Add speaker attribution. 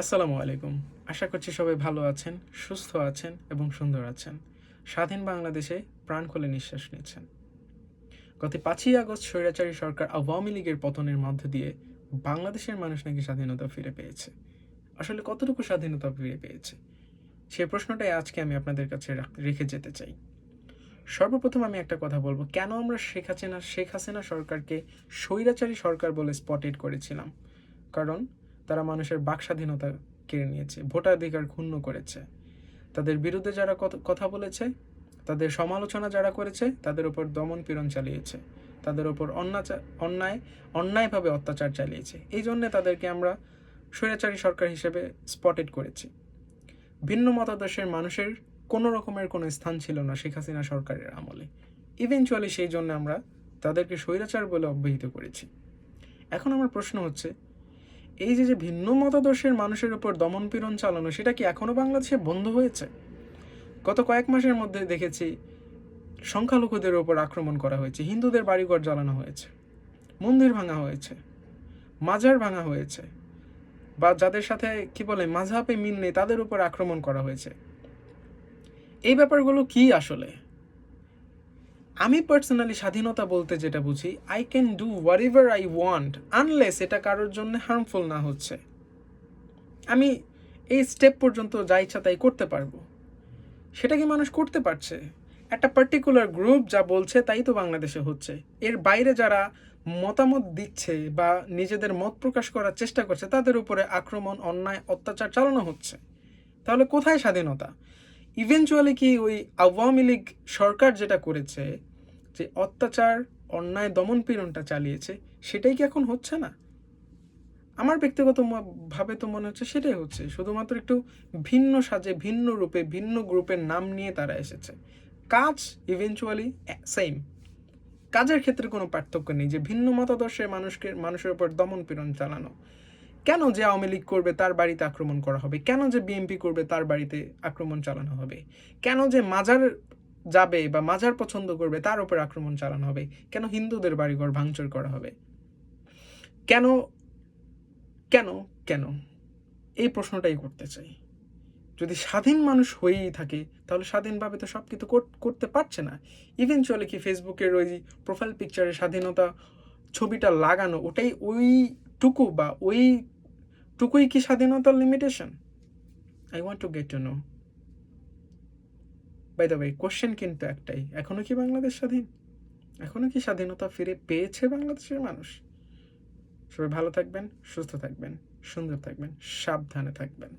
Speaker 1: আসসালামু আলাইকুম। আশা করছি সবাই ভালো আছেন, সুস্থ আছেন এবং সুন্দর আছেন। স্বাধীন বাংলাদেশে প্রাণ খুলে নিঃশ্বাস নিচ্ছেন। গত পাঁচই আগস্ট স্বৈরাচারী সরকার আওয়ামী লীগের পতনের মধ্য দিয়ে বাংলাদেশের মানুষ নাকি স্বাধীনতা ফিরে পেয়েছে। আসলে কতটুকু স্বাধীনতা ফিরে পেয়েছে? সে প্রশ্নটাই আজকে আমি আপনাদের কাছে রাখ- যেতে চাই। সর্বপ্রথম আমি একটা কথা বলব, কেন আমরা শেখ হাসিনা শেখ হাসিনা সরকারকে স্বৈরাচারী সরকার বলে স্পটেড করেছিলাম? কারণ তারা মানুষের বাক স্বাধীনতা কেড়ে নিয়েছে, ভোটাধিকার ক্ষুণ্ণ করেছে। তাদের বিরুদ্ধে যারা কথা বলেছে, তাদের সমালোচনা যারা করেছে, তাদের উপর দমন পীড়ন চালিয়েছে। তাদের অন্যাচার অন্যায়, অন্যায়ভাবে অত্যাচার চালিয়েছে। এই জন্যে তাদেরকে আমরা স্বৈরাচারী সরকার হিসেবে স্পটেড করেছি। ভিন্ন মতাদর্শের মানুষের কোনো রকমের কোনো স্থান ছিল না শেখ হাসিনা সরকারের আমলে। ইভেনচুয়ালি সেই জন্য আমরা তাদেরকে স্বৈরাচার বলে অব্যাহিত করেছি। এখন আমার প্রশ্ন হচ্ছে এই যে যে ভিন্ন মতাদর্শের মানুষের উপর দমনপীড়ন চালানো, সেটা কি এখনও বাংলাদেশে বন্ধ হয়েছে? গত কয়েক মাসের মধ্যে দেখেছি সংখ্যালঘুদের ওপর আক্রমণ করা হয়েছে, হিন্দুদের বাড়িঘর জ্বালানো হয়েছে, মন্দির ভাঙা হয়েছে, মাজার ভাঙা হয়েছে, বা যাদের সাথে কি বলে মাঝহাপে মিল নেই, তাদের উপর আক্রমণ করা হয়েছে। এই ব্যাপারগুলো কি আসলে? আমি পার্সোনালি স্বাধীনতা বলতে যেটা বুঝি I can do whatever I want unless এটা কারোর জন্য হার্মফুল না হচ্ছে। আমি এই স্টেপ পর্যন্ত যা ইচ্ছা তাই করতে পারব। সেটা কি মানুষ করতে পারছে? একটা পার্টিকুলার গ্রুপ যা বলছে তাই তো বাংলাদেশে হচ্ছে। এর বাইরে যারা মতামত দিচ্ছে বা নিজেদের মত প্রকাশ করার চেষ্টা করছে, তাদের উপরে আক্রমণ, অন্যায়, অত্যাচার চালানো হচ্ছে। তাহলে কোথায় স্বাধীনতা? ইভেনচুয়ালি কি ওই আওয়ামী লীগ সরকার যেটা করেছে যে অত্যাচার, অন্যায় দমন পীড়নটা চালিয়েছে, সেটাই কি এখন হচ্ছে না? আমার ব্যক্তিগত ভাবে তো মনে হচ্ছে সেটাই হচ্ছে। শুধুমাত্র একটু ভিন্ন সাজে, ভিন্ন রূপে, ভিন্ন গ্রুপের নাম নিয়ে তারা এসেছে। কাজ ইভেনচুয়ালি সেম কাজের ক্ষেত্রে কোনো পার্থক্য নেই যে ভিন্ন মতাদর্শের মানুষকে, মানুষের উপর দমন পীড়ন চালানো। কেন যে আওয়ামী লীগ করবে তার বাড়িতে আক্রমণ করা হবে? কেন যে বিএনপি করবে তার বাড়িতে আক্রমণ চালানো হবে? কেন যে মাজার যাবে বা মাজার পছন্দ করবে, তার উপর আক্রমণ চালানো হবে। কেন হিন্দুদের বাড়িঘর ভাঙচুর করা হবে? কেন কেন কেন? এই প্রশ্নটাই করতে চাই। যদি স্বাধীন মানুষ হয়েই থাকে, তাহলে স্বাধীনভাবে তো সব কিছু করতে পারছে না। ইভেনচুয়ালি কি ফেসবুকের ওই প্রোফাইল পিকচারে স্বাধীনতা ছবিটা লাগানো, ওটাই ওইটুকু বা ওই টুকুই কি স্বাধীনতার limitation I want to get to know by the way question কিন্তু একটাই এখনও কি বাংলাদেশ স্বাধীন? এখনও কি স্বাধীনতা ফিরে পেয়েছে বাংলাদেশের মানুষ? সবাই ভালো থাকবেন, সুস্থ থাকবেন, সুন্দর থাকবেন, সাবধানে থাকবেন।